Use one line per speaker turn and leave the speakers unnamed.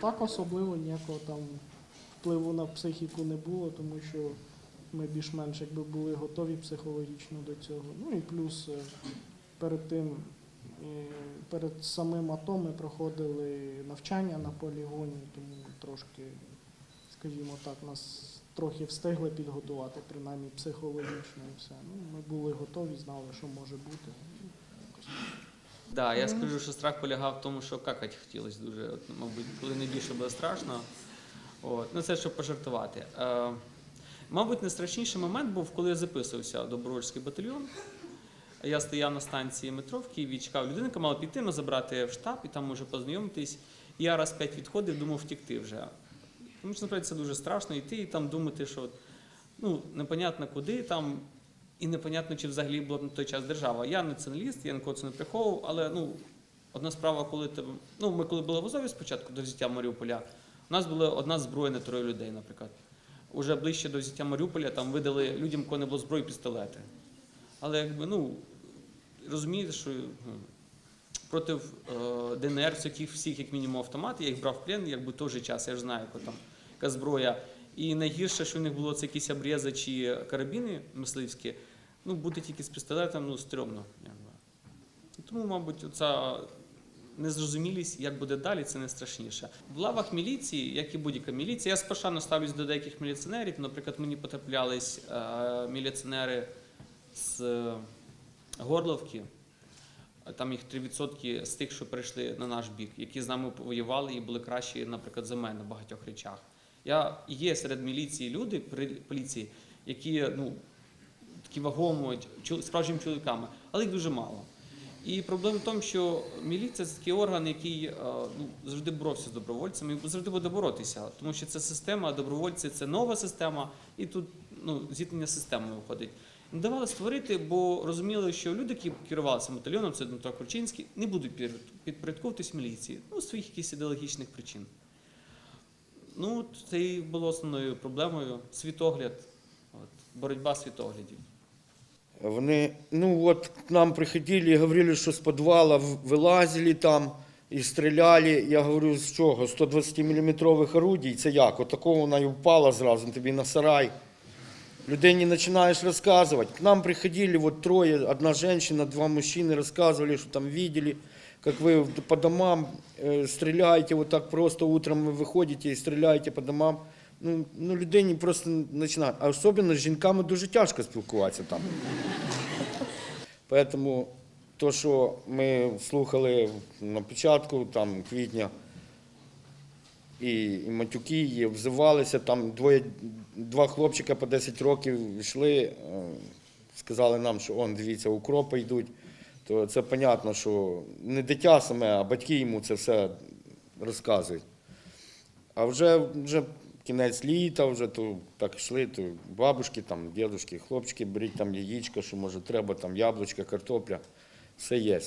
так особливо ніякого там впливу на психіку не було, тому що ми більш-менш якби були готові психологічно до цього. Ну і плюс е, перед тим, е, перед самим АТО ми проходили навчання на полігоні, тому трошки, скажімо так, нас трохи встигли підготувати, принаймні психологічно і все. Ну, ми були готові, знали, що може бути.
Да, я скажу, що страх полягав в тому, що какать хотілося дуже. От, мабуть, коли найбільше було страшно. От. Ну, це щоб пожартувати. Е, мабуть, найстрашніший момент був, коли я записувався в добровольський батальйон. Я стояв на станції метро в Києві, чекав людину, яка мала піти, мене забрати в штаб і там може познайомитись. І я раз п'ять відходив, думав втікти вже. Тому що, насправді, це дуже страшно йти і там думати, що ну, непонятно куди там, і непонятно, чи взагалі була на той час держава. Я націоналіст, я нікого це не приховував, але ну, одна справа, коли ти. Ну, ми коли були в Азові спочатку до взяття Маріуполя, у нас була одна зброя на троє людей, наприклад. Уже ближче до взяття Маріуполя там видали людям, кого не було зброї, пістолети. Але якби, ну, розумієте, що ну, проти е, ДНР всіх, як мінімум, автомати, я їх брав в плен, якби той же час, я ж знаю, яка зброя. І найгірше, що в них було це якісь обрези чи карабіни мисливські, ну, бути тільки з пістолетом, ну, стрьомно. Тому, мабуть, оця незрозумілість, як буде далі, це не страшніше. В лавах міліції, як і будь-яка міліція, я спошано ставлюсь до деяких міліціонерів. Наприклад, мені потраплялись е, міліціонери з е, Горловки. Там їх 3% з тих, що прийшли на наш бік, які з нами воювали і були кращі, наприклад, за мене в багатьох речах. Я є серед міліції люди, поліції, які ну, такі вагомі, справжніми чоловіками, але їх дуже мало. І проблема в тому, що міліція це такий орган, який е, ну, завжди боровся з добровольцями і завжди буде боротися, тому що це система, добровольці це нова система, і тут ну, зіткнення з системою виходить. Не давали створити, бо розуміли, що люди, які керувалися батальйоном, це Дмитро Курчинський, не будуть підпорядковуватись міліції, ну, з своїх якихось ідеологічних причин. Ну, це і було основною проблемою світогляд, от, боротьба світоглядів.
Вони, ну вот, к нам приходили и говорили, что с подвала в- вилазили там і стріляли. Я говорю, з чого? 120-мм орудій? Це як? От вона і впала зразу тобі на сарай. Людині починаєш розказувати. К нам приходили вот трое, одна женщина, два мужчины, рассказывали, что там видели, как вы по домам э, стреляете, вот так просто утром вы выходите и стреляете по домам. Ну, ну людині просто починає. А особливо з жінками дуже тяжко спілкуватися там. Поэтому то, що ми слухали на початку там, квітня, і, і матюки, і взивалися, там двоє, два хлопчика по 10 років йшли, е, сказали нам, що он, дивіться, укропи йдуть. То це зрозуміло, що не дитя саме, а батьки йому це все розказують. А вже, вже кінець літа, вже то так йшли, то бабушки, там, дідушки, хлопчики, беріть там яєчко, що може треба, там яблучка, картопля. Все є.